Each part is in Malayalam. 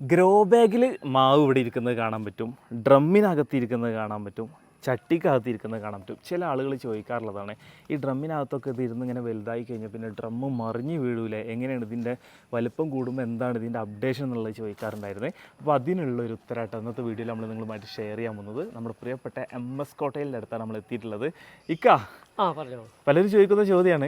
ഗ്രോ ബാഗിൽ മാവ് ഇവിടെ ഇരിക്കുന്നത് കാണാൻ പറ്റും. ഡ്രമ്മിനകത്ത് ഇരിക്കുന്നത് കാണാൻ പറ്റും. ചട്ടിക്കകത്ത് ഇരിക്കുന്നത് കാണാൻ പറ്റും. ചില ആളുകൾ ചോദിക്കാറുള്ളതാണ് ഈ ഡ്രമ്മിനകത്തൊക്കെ ഇത് ഇരുന്ന് ഇങ്ങനെ വലുതായി കഴിഞ്ഞാൽ പിന്നെ ഡ്രമ്മ് മറിഞ്ഞു വീഴൂലേ? എങ്ങനെയാണ് ഇതിന്റെ വലുപ്പം കൂടുമ്പോൾ എന്താണ് ഇതിന്റെ അപ്ഡേഷൻ എന്നുള്ളത്? ചോദിക്കാറുണ്ടായിരുന്നത് അപ്പോൾ അതിനുള്ള ഒരു ഉത്തരമായിട്ട് അന്നത്തെ വീഡിയോയിൽ നമ്മൾ നിങ്ങളുമായിട്ട് ഷെയർ ചെയ്യാൻ പോകുന്നത്. നമ്മുടെ പ്രിയപ്പെട്ട എം എസ് കോട്ടയിലടുത്താണ് നമ്മൾ എത്തിയിട്ടുള്ളത്. ഇക്ക പലരും ചോദിക്കുന്ന ചോദ്യമാണ്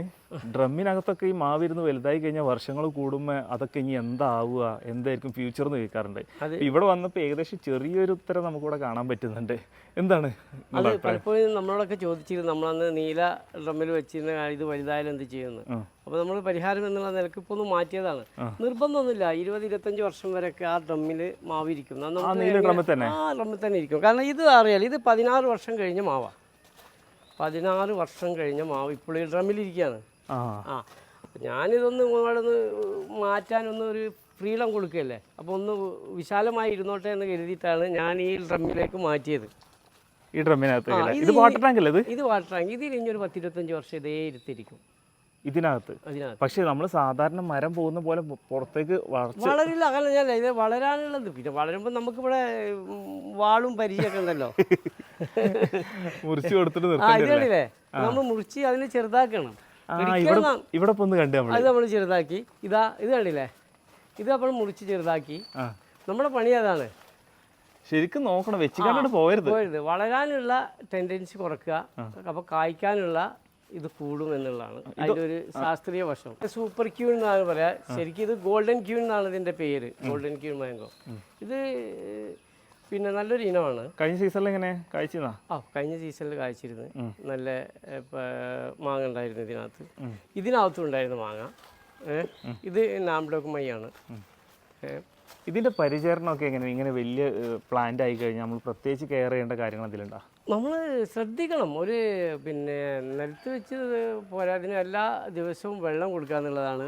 ഡ്രമ്മിനകത്തൊക്കെ ഈ മാവിരുന്ന് വലുതായി കഴിഞ്ഞാൽ വർഷങ്ങൾ കൂടുമ്പോൾ അതൊക്കെ ഇനി എന്താവുക എന്തായിരിക്കും ഫ്യൂച്ചർ എന്ന് ചോദിക്കാറുണ്ട്. ഇപ്പൊ ഇവിടെ വന്നപ്പോൾ ഏകദേശം ചെറിയൊരു ഉത്തരം നമുക്കിവിടെ കാണാൻ പറ്റുന്നുണ്ട്. എന്താണ് അത്? പലപ്പോഴും നമ്മളോടൊക്കെ ചോദിച്ചിരുന്നു നമ്മളന്ന് നീല ഡ്രമ്മിൽ വെച്ചിരുന്ന ഇത് വലുതായാലും എന്ത് ചെയ്യുന്നു അപ്പൊ അപ്പോൾ നമ്മൾ പരിഹാരം എന്നുള്ള നിലയ്ക്ക് ഇപ്പോൾ ഒന്ന് മാറ്റിയതാണ്. നിർബന്ധമൊന്നുമില്ല ഇരുപത് ഇരുപത്തഞ്ച് വർഷം വരെയൊക്കെ ആ ഡ്രമ്മിൽ മാവിരിക്കും ആ ഡ്രമ്മിൽ തന്നെ ഇരിക്കും. കാരണം ഇത് അറിയാലോ ഇത് പതിനാറ് വർഷം കഴിഞ്ഞ മാവാ. പതിനാറ് വർഷം കഴിഞ്ഞ മാവ് ഇപ്പോൾ ഈ ഡ്രമ്മിലിരിക്കുകയാണ്. ആ. ഞാനിതൊന്ന് നിങ്ങളൊന്ന് മാറ്റാനൊന്ന് ഒരു ഫ്രീഡം കൊടുക്കുകയല്ലേ? അപ്പോൾ ഒന്ന് വിശാലമായി ഇരുന്നോട്ടെ എന്ന് കരുതിയിട്ടാണ് ഞാൻ ഈ ഡ്രമ്മിലേക്ക് മാറ്റിയത്. ഈ ഡ്രമ്മിനകത്ത് ഇത് വാട്ടർ ടാങ്ക് അല്ലേ ഇത്? Water tank. ഇതിൽ ഇനി ഒരു പത്തിരുപത്തഞ്ച് വർഷം ഇതേ ഇരുത്തിരിക്കും. ഇതിനകത്ത്. പക്ഷേ നമ്മൾ സാധാരണ മരം പോകുന്ന പോലെ പുറത്തേക്ക് വളരില്ല. അങ്ങനെ ഞാൻ ഇത് വളരാനുള്ളത്. പിന്നെ വളരുമ്പോൾ നമുക്കിവിടെ ഇവിടെ വാളും പരിചയമൊക്കെ ഉണ്ടല്ലോ. മുറിച്ച് കൊടുത്തിട്ട് നമ്മൾ മുറിച്ച് അതിനെ ചെറുതാക്കണം. ഇവിടെ ഒന്ന് കണ്ടു നമ്മൾ അത് നമ്മൾ ചെറുതാക്കി. ഇതാ ഇത് കണ്ടില്ലേ? ഇത് നമ്മൾ മുറിച്ച് ചെറുതാക്കി. നമ്മുടെ പണി അതാണ്. ശരിക്കും നോക്കണം വെച്ച് കണ്ടിട്ട് പോകരുത്. പോയത് വളരാനുള്ള ടെൻഡൻസി കുറക്കുക. അപ്പോൾ കായ്ക്കാനുള്ള ഇത് കൂടും എന്നുള്ളതാണ് അതിന്റെ ഒരു ശാസ്ത്രീയ വശം. സൂപ്പർ ക്യൂൺ എന്നാണ് പറയാ. ശരിക്കും ഇത് ഗോൾഡൻ ക്യൂൺ എന്നാണ് ഇതിന്റെ പേര്. ഗോൾഡൻ ക്യൂൺ മാംഗോ ഇത് പിന്നെ നല്ലൊരു ഇനമാണ്. കഴിഞ്ഞ സീസണിൽ എങ്ങനെ? കഴിച്ചതാ ആ കഴിഞ്ഞ സീസണിൽ കഴിച്ചിരുന്നു നല്ല മാങ്ങ ഉണ്ടായിരുന്നു ഇതിനകത്ത്. ഇതിനകത്തും ഉണ്ടായിരുന്നു മാങ്ങ. ഇത് നാംഡോക്ക് മൈയാണ്. ഏ, ഇതിന്റെ പരിചരണമൊക്കെ എങ്ങനെ? ഇങ്ങനെ വലിയ പ്ലാന്റ് ആയി കഴിഞ്ഞാൽ നമ്മൾ പ്രത്യേകിച്ച് കെയർ ചെയ്യേണ്ട കാര്യങ്ങൾ അതിലുണ്ടോ? നമ്മൾ ശ്രദ്ധിക്കണം. ഒരു പിന്നെ നിലത്ത് വെച്ച് പോരാതിന് എല്ലാ ദിവസവും വെള്ളം കൊടുക്കുക എന്നുള്ളതാണ്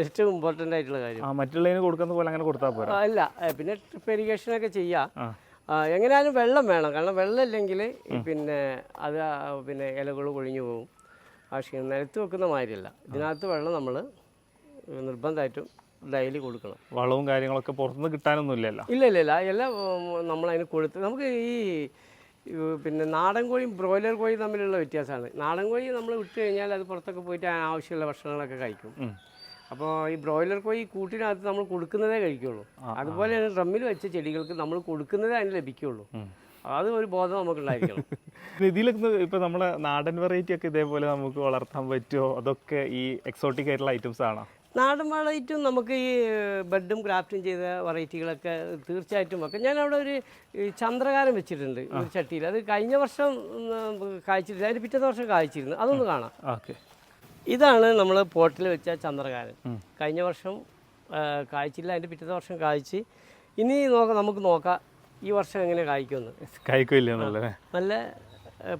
ഏറ്റവും ഇമ്പോർട്ടന്റ് ആയിട്ടുള്ള കാര്യം. ആ മറ്റുള്ളതിന് കൊടുക്കുന്ന പോലെ അങ്ങനെ കൊടുത്താൽ പോരാ? അല്ല പിന്നെ ട്രിപ്പ് ഇറിഗേഷനൊക്കെ ചെയ്യാം. ആ. ആ, എങ്ങനെയാലും വെള്ളം വേണം. കാരണം വെള്ളം ഇല്ലെങ്കിൽ പിന്നെ അത് പിന്നെ ഇലകൾ കൊഴിഞ്ഞു പോകും. ആ ക്ഷീണം നിലത്ത് വെക്കുന്ന മാതിരിയല്ല. ഇതിനകത്ത് വെള്ളം നമ്മൾ നിർബന്ധമായിട്ടും ഡെയിലി കൊടുക്കണം. വളവും കാര്യങ്ങളൊക്കെ പുറത്തുനിന്ന് കിട്ടാനൊന്നും ഇല്ലല്ലോ. ഇല്ല ഇല്ല ഇല്ല. എല്ലാം നമ്മളതിന് കൊടുത്ത് നമുക്ക് ഈ പിന്നെ നാടൻ കോഴിയും ബ്രോയിലർ കോഴിയും തമ്മിലുള്ള വ്യത്യാസമാണ്. നാടൻ കോഴി നമ്മൾ വിട്ട് കഴിഞ്ഞാൽ അത് പുറത്തൊക്കെ പോയിട്ട് ആവശ്യമുള്ള ഭക്ഷണങ്ങളൊക്കെ കഴിക്കും. അപ്പോൾ ഈ ബ്രോയിലർ കോഴി കൂട്ടിനകത്ത് നമ്മൾ കൊടുക്കുന്നതേ കഴിക്കുള്ളൂ. അതുപോലെ തന്നെ ഡ്രമ്മിൽ വെച്ച ചെടികൾക്ക് നമ്മൾ കൊടുക്കുന്നതേ അതിന് ലഭിക്കുള്ളൂ. അത് ഒരു ബോധം നമുക്ക് ഉണ്ടായിരിക്കണം ഇതിലൊക്കെ ഇപ്പൊ നമ്മളെ നാടൻ വെറൈറ്റി ഒക്കെ ഇതേപോലെ നമുക്ക് വളർത്താൻ പറ്റുമോ അതൊക്കെ ഈ എക്സോട്ടിക് ആയിട്ടുള്ള ഐറ്റംസ് ആണോ? നാടൻ വെറൈറ്റും നമുക്ക് ഈ ബെഡും ക്രാഫ്റ്റും ചെയ്ത വെറൈറ്റികളൊക്കെ തീർച്ചയായിട്ടും ഒക്കെ ഞാൻ അവിടെ ഒരു ചന്ദ്രകാരം വെച്ചിട്ടുണ്ട് ഒരു ചട്ടിയിൽ. അത് കഴിഞ്ഞ വർഷം കായ്ച്ചിട്ടില്ല അതിന് പിറ്റത്തെ വർഷം കായ്ച്ചിരുന്നു. അതൊന്ന് കാണാം. ഓക്കെ. ഇതാണ് നമ്മൾ പോട്ടിൽ വെച്ച ചന്ദ്രകാരൻ. കഴിഞ്ഞ വർഷം കായ്ച്ചില്ല. അതിന്റെ പിറ്റത്തെ വർഷം കായ്ച്ച്. ഇനി നോക്കാം നമുക്ക് നോക്കാം ഈ വർഷം എങ്ങനെ കായ്ക്കുമെന്ന്. കായ്ക്കില്ല നല്ല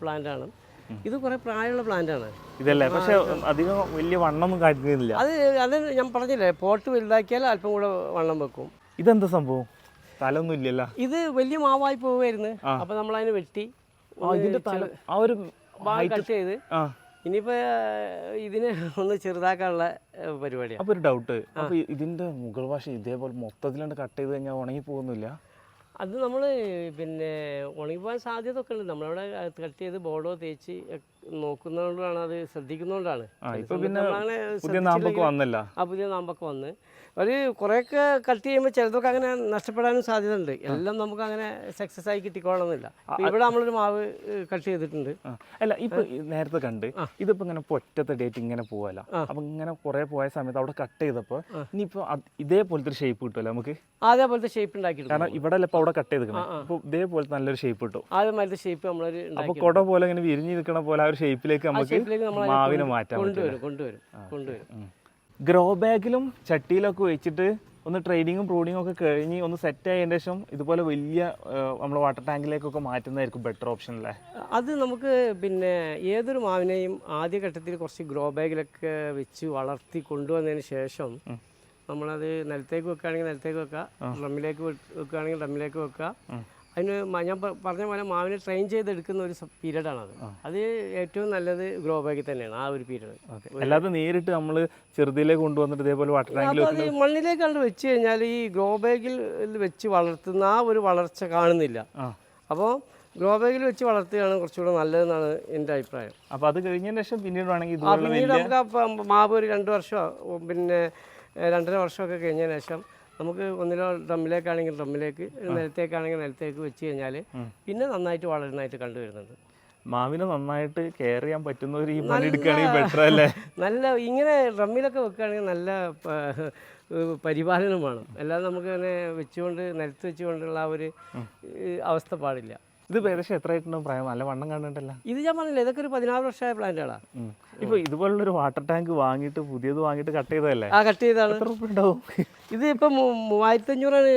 പ്ലാന്റാണ് ഇത് കുറെ പ്രായമുള്ള പ്ലാന്റാണ് ഇതല്ലേ? പക്ഷേ അധികം വലിയ വണ്ണമൊന്നും കാട്ടുന്നില്ല അത് അത് ഞാൻ പറഞ്ഞില്ലേ പോട്ട് വലുതാക്കിയാൽ അല്പം കൂടെ വണ്ണം വെക്കും. ഇതെന്താ സംഭവം? തലൊന്നും ഇല്ലല്ലോ. ഇത് വലിയ മാവായി പോവായിരുന്നു. അപ്പൊ നമ്മൾ അതിനെ വെട്ടി ഇതിന്റെ ആ ഒരു കട്ട് ചെയ്ത് ഇനിയിപ്പോൾ ഇതിനെ ഒന്ന് ചെറുതാക്കാനുള്ള പരിപാടിയാണ് അപ്പൊ ഒരു ഡൗട്ട് അപ്പൊ ഇ- ഇതിന്റെ മുകൾ ഭാഷ ഇതേപോലെ മൊത്തത്തിലാണ്ട് കട്ട് ചെയ്ത് കഴിഞ്ഞാൽ ഉണങ്ങി പോകുന്നില്ല? അത് നമ്മൾ പിന്നെ ഉണങ്ങിപ്പോകാൻ സാധ്യത ഒക്കെ ഉണ്ട്. നമ്മളവിടെ കട്ട് ചെയ്ത് ബോർഡോ തേച്ച് നോക്കുന്നതുകൊണ്ടാണ് അത് ശ്രദ്ധിക്കുന്നതുകൊണ്ടാണ്. ഇപ്പൊ പിന്നെ പുതിയ നാമ്പൊക്കെ വന്നല്ല. ആ പുതിയ നാമ്പൊക്കെ വന്ന്. ഒരു കുറേയൊക്കെ കട്ട് ചെയ്യുമ്പോൾ ചിലതൊക്കെ അങ്ങനെ നഷ്ടപ്പെടാനും സാധ്യത ഉണ്ട് എല്ലാം നമുക്ക് അങ്ങനെ സക്സസ് ആയി കിട്ടിക്കോളണമെന്നില്ല ഇവിടെ നമ്മളൊരു മാവ് കട്ട് ചെയ്തിട്ടുണ്ട്. അല്ല ഇപ്പൊ നേരത്തെ കണ്ട് ഇതിപ്പോ ഇങ്ങനെ ഒറ്റത്തെ ഡേറ്റ് ഇങ്ങനെ പോവല്ല. അപ്പൊ ഇങ്ങനെ കുറെ പോയ സമയത്ത് അവിടെ കട്ട് ചെയ്തപ്പോ ഇനിയിപ്പോ ഇതേപോലത്തെ ഒരു ഷേപ്പ് കിട്ടുമല്ലോ നമുക്ക്? അതേപോലത്തെ ഷേപ്പ് ഉണ്ടാക്കി കാരണം ഇവിടെ അല്ല അവിടെ കട്ട് ചെയ്തിരിക്കണം. അപ്പൊ ഇതേപോലത്തെ നല്ലൊരു ഷേപ്പ് കിട്ടും. അതേമാതിരി ഷേപ്പ് നമ്മളൊരു അപ്പൊ കുട പോലെ ഇങ്ങനെ വിരിഞ്ഞു നിൽക്കണ പോലെ ഒരു ഷേപ്പിലേക്ക് നമുക്ക് മാവിനെ മാറ്റാം കൊണ്ടുവരും കൊണ്ടുവരും കൊണ്ടുവരും. ഗ്രോ ബാഗിലും ചട്ടിയിലൊക്കെ വെച്ചിട്ട് ഒന്ന് ട്രെയിനിങ്ങും പ്രൂണിങ്ങും ഒക്കെ കഴിഞ്ഞ് ഒന്ന് സെറ്റ് ആയതിനു ശേഷം ഇതുപോലെ വലിയ നമ്മൾ വാട്ടർ ടാങ്കിലേക്കൊക്കെ മാറ്റുന്നതായിരിക്കും ബെറ്റർ ഓപ്ഷൻ അല്ലേ? അത് നമുക്ക് പിന്നെ ഏതൊരു മാവിനെയും ആദ്യഘട്ടത്തിൽ കുറച്ച് ഗ്രോ ബാഗിലൊക്കെ വെച്ച് വളർത്തി കൊണ്ടുവന്നതിന് ശേഷം നമ്മളത് നിലത്തേക്ക് വെക്കുകയാണെങ്കിൽ നിലത്തേക്ക് വെക്കുക ഡ്രമ്മിലേക്ക് വെക്കുകയാണെങ്കിൽ ഡ്രമ്മിലേക്ക് വെക്കുക അതിന് ഞാൻ പറഞ്ഞ പോലെ മാവിനെ ട്രെയിൻ ചെയ്തെടുക്കുന്ന ഒരു പീരീഡാണത് അത് ഏറ്റവും നല്ലത് ഗ്രോ ബാഗിൽ തന്നെയാണ് ആ ഒരു പീരീഡ് അല്ലാതെ നേരിട്ട് നമ്മൾ ചെറുതിലേക്ക് കൊണ്ടുവന്നിട്ട് ഇതേപോലെ വാട്ടർ ടാങ്കിൽ മണ്ണിലേക്ക് കണ്ട് വെച്ച് കഴിഞ്ഞാൽ ഈ ഗ്രോ ബാഗിൽ വെച്ച് വളർത്തുന്ന ആ ഒരു വളർച്ച കാണുന്നില്ല. അപ്പോൾ ഗ്രോ ബാഗിൽ വെച്ച് വളർത്തുകയാണ് കുറച്ചുകൂടെ നല്ലതെന്നാണ് എന്റെ അഭിപ്രായം. അപ്പോൾ അത് കഴിഞ്ഞതിന് ശേഷം പിന്നീട് വേണമെങ്കിൽ പിന്നീട് നമുക്ക് മാവ് ഒരു രണ്ട് വർഷമോ പിന്നെ രണ്ടര വർഷമൊക്കെ കഴിഞ്ഞതിന് ശേഷം നമുക്ക് ഒന്നിലോ ഡ്രമ്മിലേക്കാണെങ്കിൽ ഡ്രമ്മിലേക്ക് നിലത്തേക്കാണെങ്കിൽ നിലത്തേക്ക് വെച്ച് കഴിഞ്ഞാൽ പിന്നെ നന്നായിട്ട് വളരുന്നതായിട്ട് കണ്ടുവരുന്നുണ്ട്. മാവിനെ നന്നായിട്ട് കെയർ ചെയ്യാൻ പറ്റുന്ന ഈ പണി എടുക്കുകയാണെങ്കിൽ ബെറ്റർ അല്ലേ? നല്ല ഇങ്ങനെ ഡ്രമ്മിലൊക്കെ വെക്കുകയാണെങ്കിൽ നല്ല പരിപാലനം വേണം. അല്ലാതെ നമുക്ക് അങ്ങനെ വെച്ചുകൊണ്ട് നിലത്ത് വെച്ചുകൊണ്ടുള്ള ആ ഒരു അവസ്ഥ പാടില്ല. ഇത് ഏകദേശം എത്ര ആയിട്ടുണ്ടാവും പ്രായം? നല്ല വണ്ണം കാണണ്ടല്ല ഇത് ഞാൻ പറഞ്ഞില്ല ഇതൊക്കെ ഒരു പതിനാറ് വർഷമായ പ്ലാന്റുകളാണ് ഇപ്പൊ ഇതുപോലുള്ള ഒരു വാട്ടർ ടാങ്ക് വാങ്ങിയിട്ട് പുതിയത് വാങ്ങിയിട്ട് കട്ട് ചെയ്തതല്ലേ? ആ കട്ട് ചെയ്താണ് എത്ര റുപ്യ ഉണ്ടാവും? ഇത് ഇപ്പൊ മൂവായിരത്തി അഞ്ഞൂറാണ്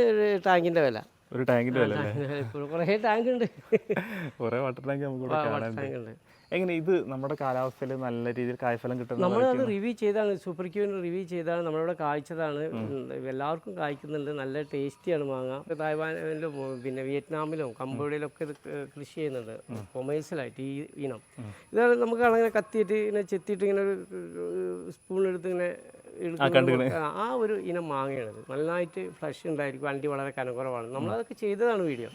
ടാങ്കിന്റെ വില. ഒരു ടാങ്കിന്റെ വില. കുറേ ടാങ്ക് ഉണ്ട്. കുറെ വാട്ടർ ടാങ്ക് നമുക്ക് ഇവിടെ കാണാൻ എങ്ങനെ ഇത് നമ്മുടെ കാലാവസ്ഥയിൽ നല്ല രീതിയിൽ കായ്ഫലം കിട്ടുന്നത് നമ്മളത് റിവ്യൂ ചെയ്താണ് സൂപ്പർ ക്യൂവിന് റിവ്യൂ ചെയ്താണ് നമ്മളിവിടെ കായ്ച്ചതാണ്. എല്ലാവർക്കും കായ്ക്കുന്നുണ്ട് നല്ല ടേസ്റ്റിയാണ് മാങ്ങ. തായ്വാനിലും പിന്നെ വിയറ്റ്നാമിലും കംബോഡിയയിലും ഒക്കെ ഇത് കൃഷി ചെയ്യുന്നുണ്ട്. കൊമേഴ്സ്യലായിട്ട് ഈ ഇനം. ഇതാണ് നമുക്ക് അങ്ങനെ കത്തിയിട്ട് ഇങ്ങനെ ചെത്തിയിട്ട് ഇങ്ങനെ ഒരു സ്പൂൺ എടുത്ത് ഇങ്ങനെ ആ- ഒരു ഇനം മാങ്ങയാണ് നന്നായിട്ട് ഫ്ലഷ് ഉണ്ടായിരിക്കും വണ്ടി വളരെ കനകുറവാണ്. നമ്മളതൊക്കെ ചെയ്തതാണ് വീഡിയോ.